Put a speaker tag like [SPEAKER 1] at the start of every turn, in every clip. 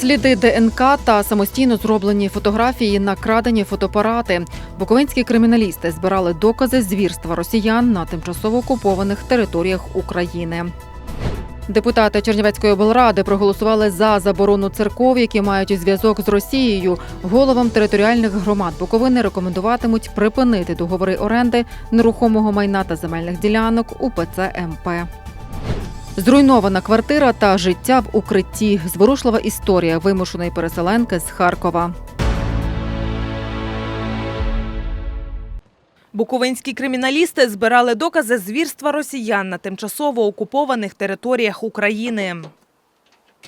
[SPEAKER 1] Сліди ДНК та самостійно зроблені фотографії на крадені фотоапарати. Буковинські криміналісти збирали докази звірства росіян на тимчасово окупованих територіях України. Депутати Чернівецької облради проголосували за заборону церков, які мають зв'язок з Росією. Головам територіальних громад Буковини рекомендуватимуть припинити договори оренди нерухомого майна та земельних ділянок УПЦ МП. Зруйнована квартира та життя в укритті. Зворушлива історія вимушеної переселенки з Харкова.
[SPEAKER 2] Буковинські криміналісти збирали докази звірства росіян на тимчасово окупованих територіях України.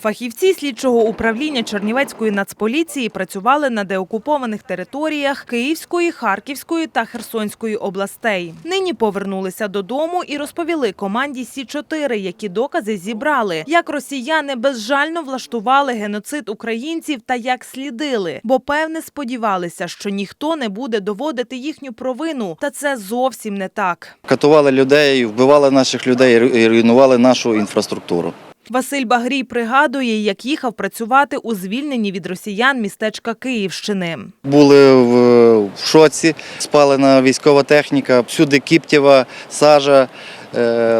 [SPEAKER 2] Фахівці слідчого управління Чернівецької нацполіції працювали на деокупованих територіях Київської, Харківської та Херсонської областей. Нині повернулися додому і розповіли команді Сі 4 які докази зібрали, як росіяни безжально влаштували геноцид українців та як слідили, бо певне сподівалися, що ніхто не буде доводити їхню провину. Та це зовсім не так.
[SPEAKER 3] Катували людей, вбивали наших людей і руйнували нашу інфраструктуру.
[SPEAKER 2] Василь Багрій пригадує, як їхав працювати у звільненні від росіян містечка Київщини.
[SPEAKER 3] Були в, шоці, спалена військова техніка, всюди кіптєва, сажа,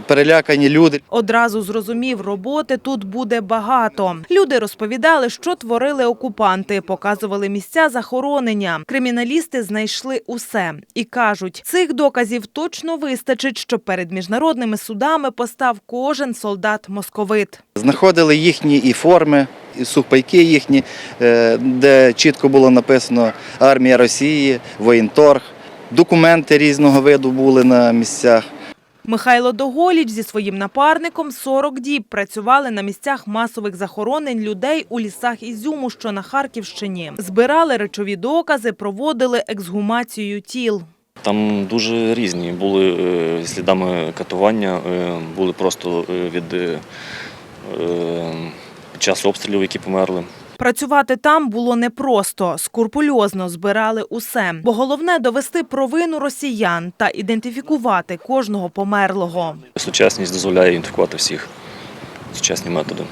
[SPEAKER 3] перелякані люди.
[SPEAKER 2] Одразу зрозумів, роботи тут буде багато. Люди розповідали, що творили окупанти, показували місця захоронення. Криміналісти знайшли усе і кажуть, цих доказів точно вистачить, щоб перед міжнародними судами постав кожен солдат-московит.
[SPEAKER 3] Знаходили їхні і форми, і сухпайки їхні, е, де чітко було написано армія Росії, воєнторг. Документи різного виду були на місцях.
[SPEAKER 2] Михайло Доголіч зі своїм напарником 40 діб працювали на місцях масових захоронень людей у лісах Ізюму, що на Харківщині. Збирали речові докази, проводили ексгумацію тіл.
[SPEAKER 4] Там дуже різні були е, слідами катування, е, були просто е, від під час обстрілів, які померли.
[SPEAKER 2] Працювати там було непросто, скрупульозно збирали усе. Бо головне довести провину росіян та ідентифікувати кожного померлого.
[SPEAKER 4] Сучасність дозволяє ідентифікувати всіх. Сучасні методи.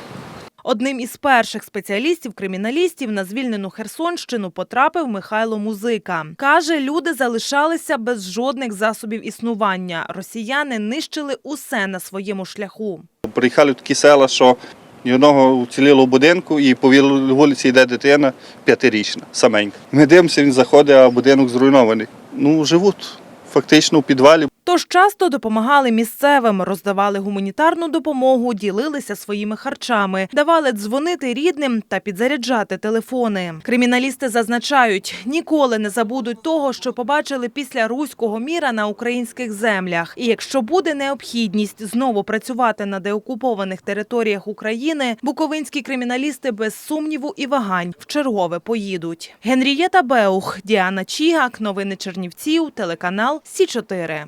[SPEAKER 2] Одним із перших спеціалістів-криміналістів на звільнену Херсонщину потрапив Михайло Музика. Каже, люди залишалися без жодних засобів існування. Росіяни нищили усе на своєму шляху.
[SPEAKER 5] Приїхали в такі села, що ні одного вцілілого будинку, і по вулиці йде дитина п'ятирічна, саменька. Ми дивимося, він заходить, а будинок зруйнований. Ну, живуть фактично у підвалі.
[SPEAKER 2] Тож часто допомагали місцевим, роздавали гуманітарну допомогу, ділилися своїми харчами, давали дзвонити рідним та підзаряджати телефони. Криміналісти зазначають, ніколи не забудуть того, що побачили після руського міра на українських землях. І якщо буде необхідність знову працювати на деокупованих територіях України, буковинські криміналісти без сумніву і вагань в чергове поїдуть. Генрієта Беух, Діана Чігак, новини Чернівців, телеканал Сі 4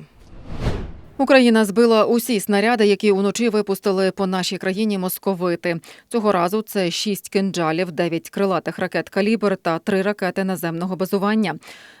[SPEAKER 1] Україна збила усі снаряди, які уночі випустили по нашій країні московити. Цього разу це шість кинджалів, дев'ять крилатих ракет калібр та три ракети наземного базування.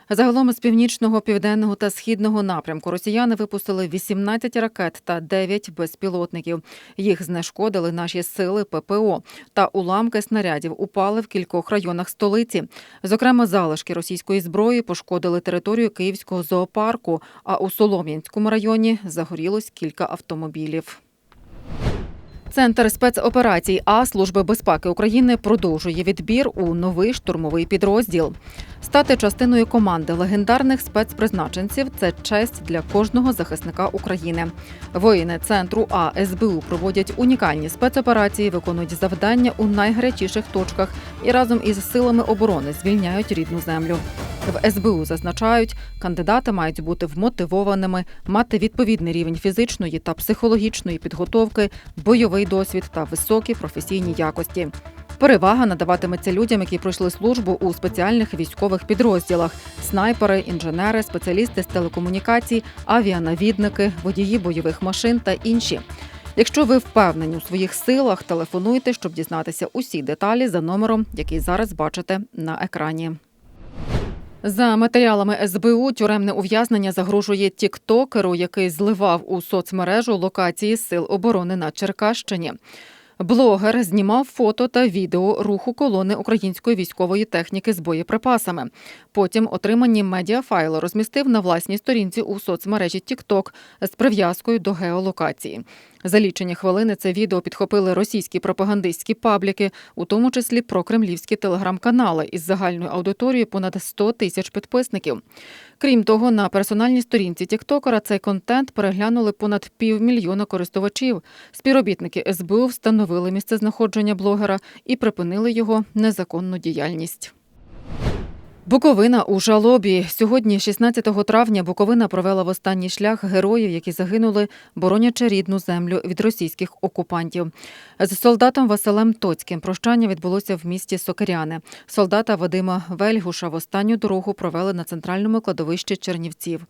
[SPEAKER 1] Загалом з північного, південного та східного напрямку росіяни випустили 18 ракет та 9 безпілотників. Їх знешкодили наші сили ППО. Та уламки снарядів упали в кількох районах столиці. Зокрема, залишки російської зброї пошкодили територію Київського зоопарку. А у Солом'янському районі загорілось кілька автомобілів. Центр спецоперацій А Служби безпеки України продовжує відбір у новий штурмовий підрозділ. Стати частиною команди легендарних спецпризначенців це честь для кожного захисника України. Воїни центру А СБУ проводять унікальні спецоперації, виконують завдання у найгарячіших точках і разом із силами оборони звільняють рідну землю. В СБУ зазначають, кандидати мають бути вмотивованими, мати відповідний рівень фізичної та психологічної підготовки, бойовий досвід та високі професійні якості. Перевага надаватиметься людям, які пройшли службу у спеціальних військових підрозділах: снайпери, інженери, спеціалісти з телекомунікацій, авіанавідники, водії бойових машин та інші. Якщо ви впевнені у своїх силах, телефонуйте, щоб дізнатися усі деталі за номером, який зараз бачите на екрані. За матеріалами СБУ тюремне ув'язнення загрожує тіктокеру, який зливав у соцмережу локації сил оборони на Черкащині. Блогер знімав фото та відео руху колони української військової техніки з боєприпасами. Потім отримані медіафайли розмістив на власній сторінці у соцмережі TikTok з прив'язкою до геолокації. За лічені хвилини це відео підхопили російські пропагандистські пабліки, у тому числі прокремлівські телеграм-канали із загальною аудиторією понад 100 тисяч підписників. Крім того, на персональній сторінці Тіктокера цей контент переглянули понад півмільйона користувачів. Співробітники СБУ встановили місцезнаходження блогера і припинили його незаконну діяльність. Буковина у жалобі. Сьогодні, 16 травня, Буковина провела в останній шлях героїв, які загинули, боронячи рідну землю від російських окупантів. З солдатом Василем Тоцьким прощання відбулося в місті Сокиряне. Солдата Вадима Вельгуша в останню дорогу провели на центральному кладовищі Чернівців.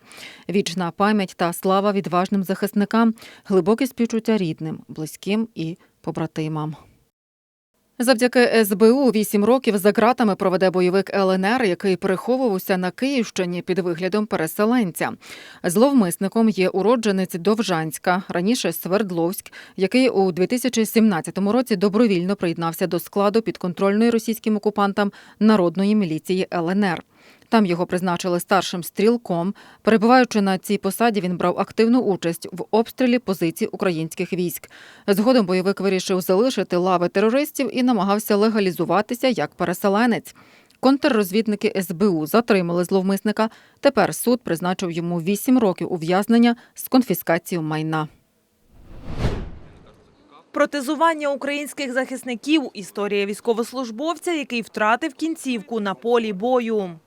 [SPEAKER 1] Вічна пам'ять та слава відважним захисникам, глибоке співчуття рідним, близьким і побратимам. Завдяки СБУ вісім років за ґратами проведе бойовик ЛНР, який переховувався на Київщині під виглядом переселенця. Зловмисником є уродженець Довжанська, раніше Свердловськ, який у 2017 році добровільно приєднався до складу підконтрольної російським окупантам народної міліції ЛНР. Там його призначили старшим стрілком. Перебуваючи на цій посаді, він брав активну участь в обстрілі позицій українських військ. Згодом бойовик вирішив залишити лави терористів і намагався легалізуватися як переселенець. Контррозвідники СБУ затримали зловмисника. Тепер суд призначив йому 8 років ув'язнення з конфіскацією майна.
[SPEAKER 2] Протезування українських захисників – історія військовослужбовця, який втратив кінцівку на полі бою.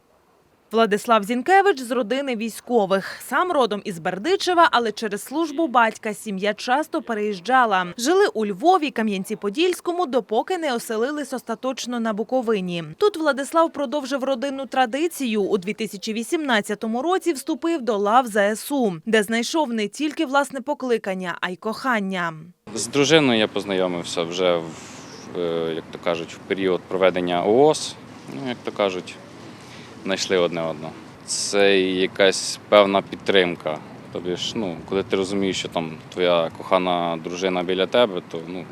[SPEAKER 2] Владислав Зінкевич з родини військових. Сам родом із Бердичева, але через службу батька сім'я часто переїжджала. Жили у Львові, Кам'янці-Подільському, допоки не оселились остаточно на Буковині. Тут Владислав продовжив родинну традицію. У 2018 році вступив до лав ЗСУ, де знайшов не тільки власне покликання, а й кохання.
[SPEAKER 6] З дружиною я познайомився вже в, е, як то кажуть, в період проведення ООС. Ну, як то кажуть, знайшли одне одного. Це якась певна підтримка. Тобі ж, ну, коли ти розумієш, що там твоя кохана дружина біля тебе, то ну,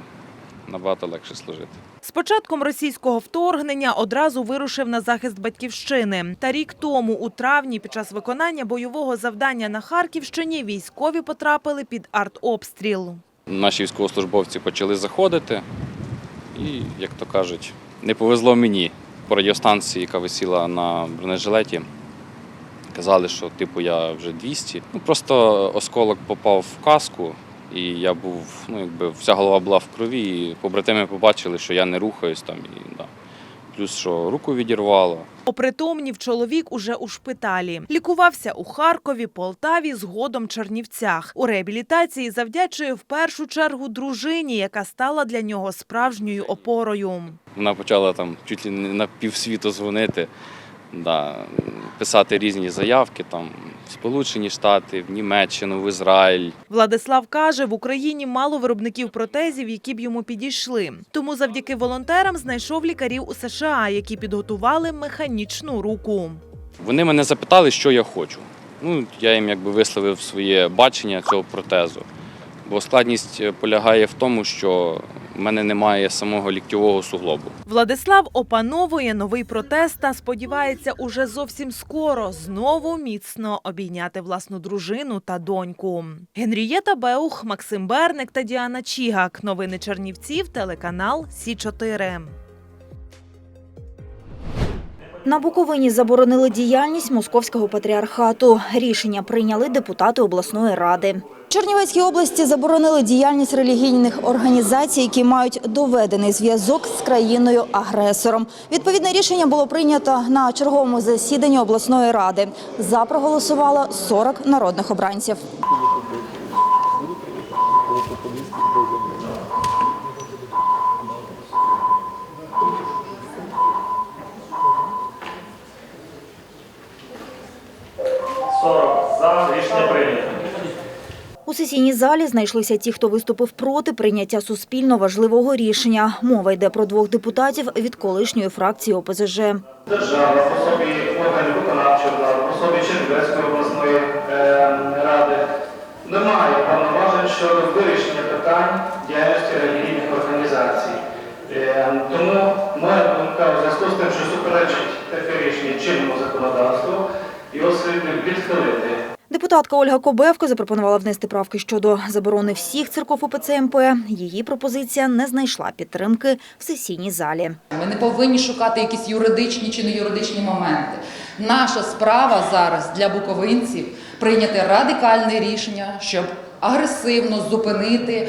[SPEAKER 6] набагато легше служити.
[SPEAKER 2] З початком російського вторгнення одразу вирушив на захист батьківщини. Та рік тому, у травні, під час виконання бойового завдання на Харківщині, військові потрапили під артобстріл.
[SPEAKER 6] Наші військовослужбовці почали заходити, і, як то кажуть, не повезло мені. По радіостанції, яка висіла на бронежилеті, казали, що типу я вже 200. Ну просто осколок попав в каску, і я був, ну якби вся голова була в крові, і побратими побачили, що я не рухаюсь там. І, да. Плюс що руку відірвало.
[SPEAKER 2] Опритомнів чоловік уже у шпиталі. Лікувався у Харкові, Полтаві, згодом Чернівцях. У реабілітації завдячує в першу чергу дружині, яка стала для нього справжньою опорою.
[SPEAKER 6] Вона почала там чуть ли не на півсвіту дзвонити, да, писати різні заявки там в Сполучені Штати, в Німеччину, в Ізраїль.
[SPEAKER 2] Владислав каже, в Україні мало виробників протезів, які б йому підійшли. Тому завдяки волонтерам знайшов лікарів у США, які підготували механічну руку.
[SPEAKER 6] Вони мене запитали, що я хочу. Ну, я їм якби висловив своє бачення цього протезу. Бо складність е, полягає в тому, що в мене немає самого ліктьового суглобу.
[SPEAKER 2] Владислав опановує новий протез та сподівається уже зовсім скоро знову міцно обійняти власну дружину та доньку. Генрієта Беух, Максим Берник та Діана Чігак. Новини Чернівців, телеканал Сі 4
[SPEAKER 7] На Буковині заборонили діяльність московського патріархату. Рішення прийняли депутати обласної ради. Чернівецькій області заборонили діяльність релігійних організацій, які мають доведений зв'язок з країною-агресором. Відповідне рішення було прийнято на черговому засіданні обласної ради. За проголосувало 40 народних обранців. У сесійній залі знайшлися ті, хто виступив проти прийняття суспільно важливого рішення. Мова йде про двох депутатів від колишньої фракції ОПЗЖ.
[SPEAKER 8] держава в особі органів виконавчої в особі Чернівецької обласної е, ради не має повноважень щодо вирішення питань діяльності релігійних організацій. суперечить таке рішення чинному законодавству, його слід відхилити.
[SPEAKER 7] Депутатка Ольга Кобевко запропонувала внести правки щодо заборони всіх церков УПЦ МП. Її пропозиція не знайшла підтримки в сесійній залі.
[SPEAKER 9] Ми не повинні шукати якісь юридичні чи не юридичні моменти. Наша справа зараз для буковинців прийняти радикальне рішення, щоб агресивно зупинити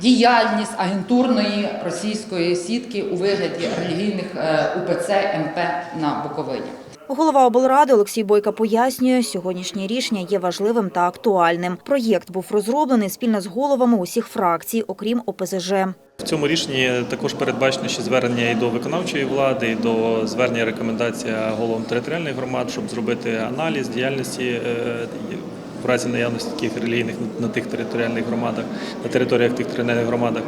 [SPEAKER 9] діяльність агентурної російської сітки у вигляді релігійних е, УПЦ МП на Буковині.
[SPEAKER 7] Голова облради Олексій Бойка пояснює, сьогоднішнє рішення є важливим та актуальним. Проєкт був розроблений спільно з головами усіх фракцій, окрім ОПЗЖ.
[SPEAKER 10] В цьому рішенні також передбачено ще звернення і до виконавчої влади, і до звернення рекомендація головам територіальних громад, щоб зробити аналіз діяльності е, в разі наявності таких релігійних на тих територіальних громадах, на територіях тих територіальних громадах,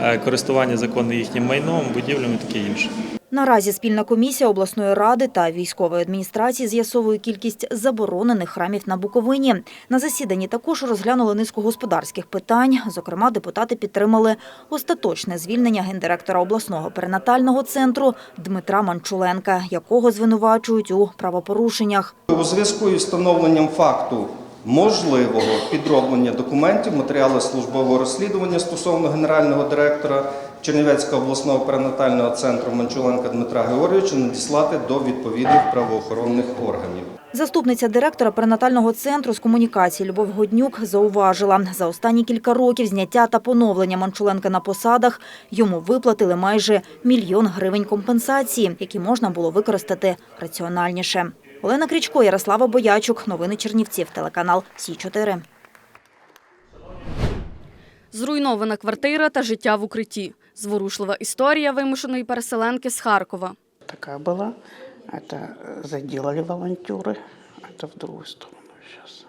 [SPEAKER 10] е, користування законним їхнім майном, будівлями і таке інше.
[SPEAKER 7] Наразі спільна комісія обласної ради та військової адміністрації з'ясовує кількість заборонених храмів на Буковині. На засіданні також розглянули низку господарських питань. Зокрема, депутати підтримали остаточне звільнення гендиректора обласного перинатального центру Дмитра Манчуленка, якого звинувачують у правопорушеннях.
[SPEAKER 11] У зв'язку із встановленням факту можливого підроблення документів, матеріали службового розслідування стосовно генерального директора Чернівецького обласного перинатального центру Манчуленка Дмитра Георгійовича надіслати до відповідних правоохоронних органів.
[SPEAKER 7] Заступниця директора перинатального центру з комунікації Любов Годнюк зауважила, за останні кілька років зняття та поновлення Манчуленка на посадах йому виплатили майже мільйон гривень компенсації, які можна було використати раціональніше. Олена Крічко, Ярослава Боячук. Новини Чернівців. Телеканал Сі 4
[SPEAKER 12] Зруйнована квартира та життя в укритті. Зворушлива історія вимушеної переселенки з Харкова.
[SPEAKER 13] такая была. Это э, заделали волонтеры. Это в другую сторону сейчас.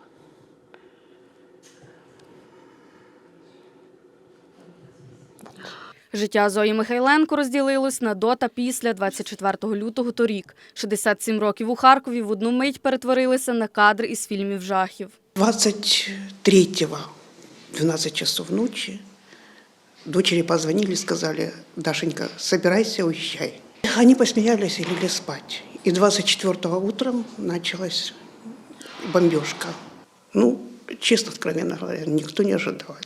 [SPEAKER 12] Життя Зої Михайленко розділилось на до та після 24 лютого торік. 67 років у Харкові в одну мить перетворилися на кадри із фільмів жахів.
[SPEAKER 13] 23-го, 12 часов ночи, дочери позвонили, сказали, Дашенька, собирайся, уезжай. Они посмеялись и легли спать. И 24-го утром началась бомбежка. Ну, честно, откровенно говоря, никто не этого.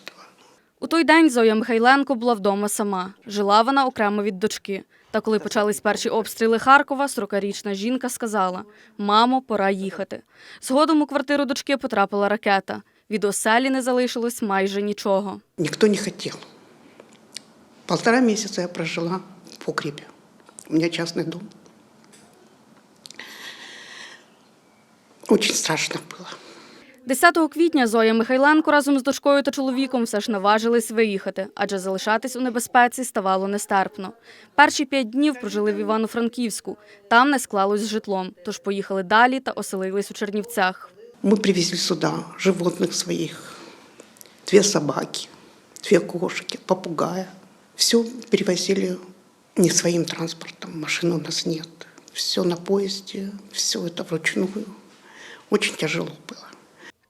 [SPEAKER 12] У той день Зоя Михайленко була вдома сама. Жила вона окремо від дочки. Та коли почались перші обстріли Харкова, 40-річна жінка сказала: Мамо, пора їхати. Згодом у квартиру дочки потрапила ракета. Від оселі не залишилось майже нічого.
[SPEAKER 13] Никто не хотел. Полтора месяца я прожила в погребе. У меня частный дом. Очень страшно было.
[SPEAKER 12] 10 квітня Зоя Михайленко разом з дочкою та чоловіком все ж наважились виїхати, адже залишатись у небезпеці ставало нестерпно. Перші п'ять днів прожили в Івано-Франківську. Там не склалось з житлом, тож поїхали далі та оселились у Чернівцях.
[SPEAKER 13] Мы привезли сюда животных своих. Две собаки, две кошки, попугая. Все перевозили не своим транспортом, машин у нас нет. Все на поезде, все это вручную. Очень тяжело было.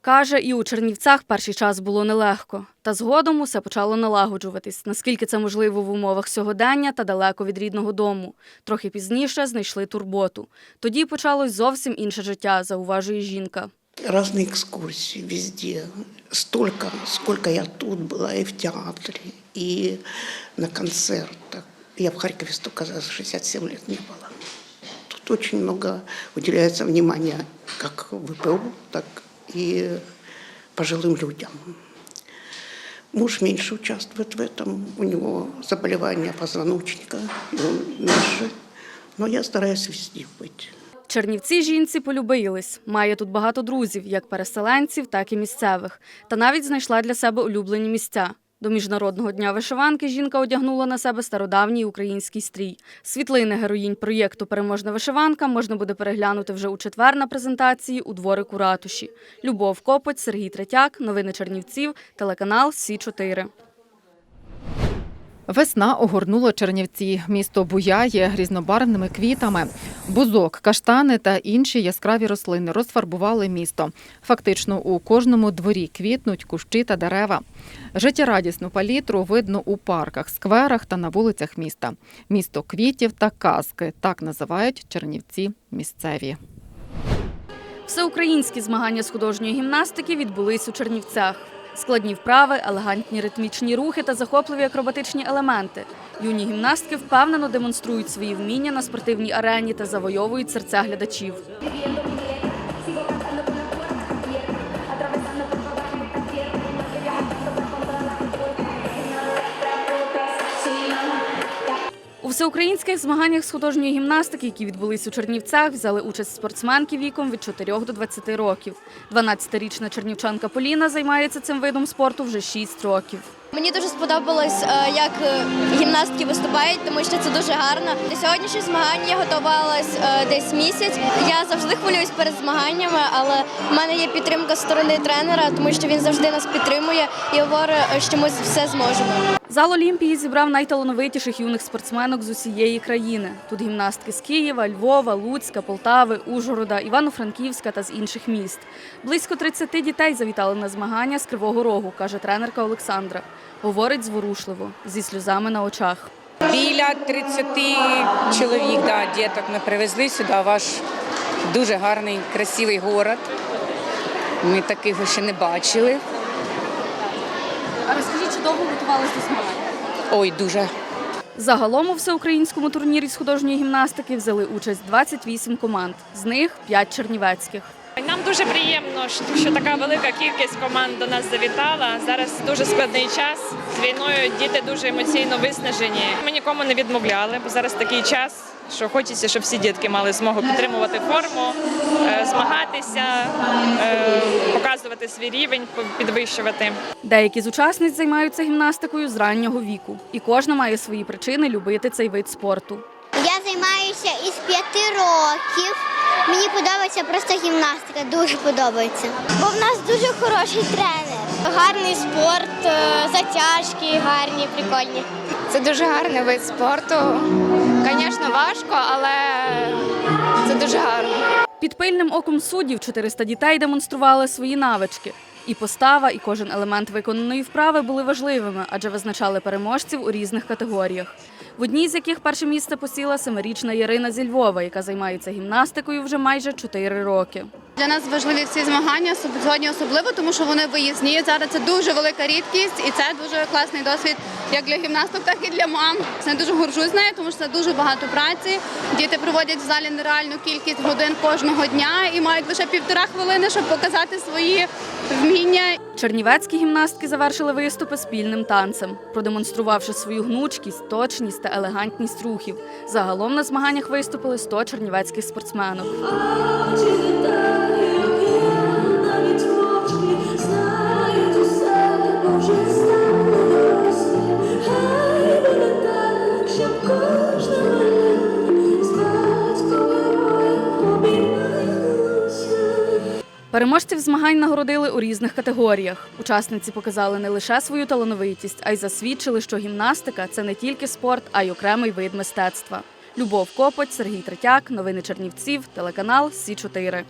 [SPEAKER 12] Каже, і у Чернівцях перший час було нелегко. Та згодом усе почало налагоджуватись, наскільки це можливо в умовах сьогодення та далеко від рідного дому. Трохи пізніше знайшли турботу. Тоді почалось зовсім інше життя, зауважує жінка.
[SPEAKER 13] Разные экскурсии везде. Столько, сколько я тут была и в театре, и на концертах. Я в Харькове столько за 67 лет не была. Тут очень много уделяется внимания как ВПУ, так и пожилым людям. Муж меньше участвует в этом, у него заболевание позвоночника, и он меньше. Но я стараюсь везде быть.
[SPEAKER 12] Чернівці жінці полюбились. Має тут багато друзів, як переселенців, так і місцевих. Та навіть знайшла для себе улюблені місця. До Міжнародного дня вишиванки жінка одягнула на себе стародавній український стрій. Світлини героїнь проєкту Переможна вишиванка можна буде переглянути вже у четвер на презентації у дворику ратуші. Любов Копоть, Сергій Третяк, новини Чернівців, телеканал Сі 4
[SPEAKER 1] Весна огорнула Чернівці. Місто буяє різнобарвними квітами. Бузок, каштани та інші яскраві рослини розфарбували місто. Фактично у кожному дворі квітнуть кущі та дерева. Життєрадісну палітру видно у парках, скверах та на вулицях міста. Місто квітів та казки так називають Чернівці місцеві.
[SPEAKER 12] Всеукраїнські змагання з художньої гімнастики відбулись у Чернівцях. Складні вправи, елегантні ритмічні рухи та захопливі акробатичні елементи. Юні гімнастки впевнено демонструють свої вміння на спортивній арені та завойовують серця глядачів. Всеукраїнських змаганнях з художньої гімнастики, які відбулись у Чернівцях, взяли участь спортсменки віком від 4 до 20 років. 12-річна чернівчанка Поліна займається цим видом спорту вже 6 років.
[SPEAKER 14] Мені дуже сподобалось, е, як е, гімнастки виступають, тому що це дуже гарно. До сьогоднішніх змагань я готувалась е, десь місяць. Я завжди хвилююсь перед змаганнями, але в мене є підтримка з сторони тренера, тому що він завжди нас підтримує і говорить, що ми все зможемо.
[SPEAKER 12] Зал Олімпії зібрав найталановитіших юних спортсменок з усієї країни. Тут гімнастки з Києва, Львова, Луцька, Полтави, Ужгорода, Івано-Франківська та з інших міст. Близько 30 дітей завітали на змагання з Кривого Рогу, каже тренерка Олександра. Говорить зворушливо, зі сльозами на очах.
[SPEAKER 15] Біля 30 чоловік, да, діток ми привезли сюди. Ваш дуже гарний, красивий город. Ми таких ще не бачили.
[SPEAKER 12] А розкажіть, чи довго готувалися до змагань?
[SPEAKER 15] Ой, дуже.
[SPEAKER 12] Загалом у всеукраїнському турнірі з художньої гімнастики взяли участь 28 команд, з них 5 чернівецьких.
[SPEAKER 16] Дуже приємно, що- що така велика кількість команд до нас завітала. Зараз дуже складний час. З війною діти дуже емоційно виснажені. Ми нікому не відмовляли, бо зараз такий час, що хочеться, щоб всі дітки мали змогу підтримувати форму, е, змагатися, е, показувати свій рівень, підвищувати.
[SPEAKER 12] Деякі з учасниць займаються гімнастикою з раннього віку, і кожна має свої причини любити цей вид спорту.
[SPEAKER 14] Я займаюся із п'яти років. Мені подобається просто гімнастика, дуже подобається. Бо в нас дуже хороший тренер. Гарний спорт, е, затяжки гарні, прикольні.
[SPEAKER 17] Це дуже гарний вид спорту. Звісно, важко, але це дуже гарно.
[SPEAKER 12] Під пильним оком суддів 400 дітей демонстрували свої навички. І постава, і кожен елемент виконаної вправи були важливими, адже визначали переможців у різних категоріях. В одній з яких перше місце посіла семирічна Ярина зі Львова, яка займається гімнастикою вже майже 4 роки.
[SPEAKER 17] Для нас важливі ці змагання сьогодні особливо, тому що вони виїзні. Зараз це дуже велика рідкість, і це дуже класний досвід як для гімнасток, так і для мам. Я дуже горжусь нею, тому що це дуже багато праці. Діти проводять в залі нереальну кількість годин кожного дня і мають лише півтора хвилини, щоб показати свої вміння.
[SPEAKER 12] Чернівецькі гімнастки завершили виступи спільним танцем, продемонструвавши свою гнучкість, точність та елегантність рухів. Загалом на змаганнях виступили 100 чернівецьких спортсменок. Переможців змагань нагородили у різних категоріях. Учасниці показали не лише свою талановитість, а й засвідчили, що гімнастика це не тільки спорт, а й окремий вид мистецтва. Любов Копоть, Сергій Третяк, новини Чернівців, телеканал Сі 4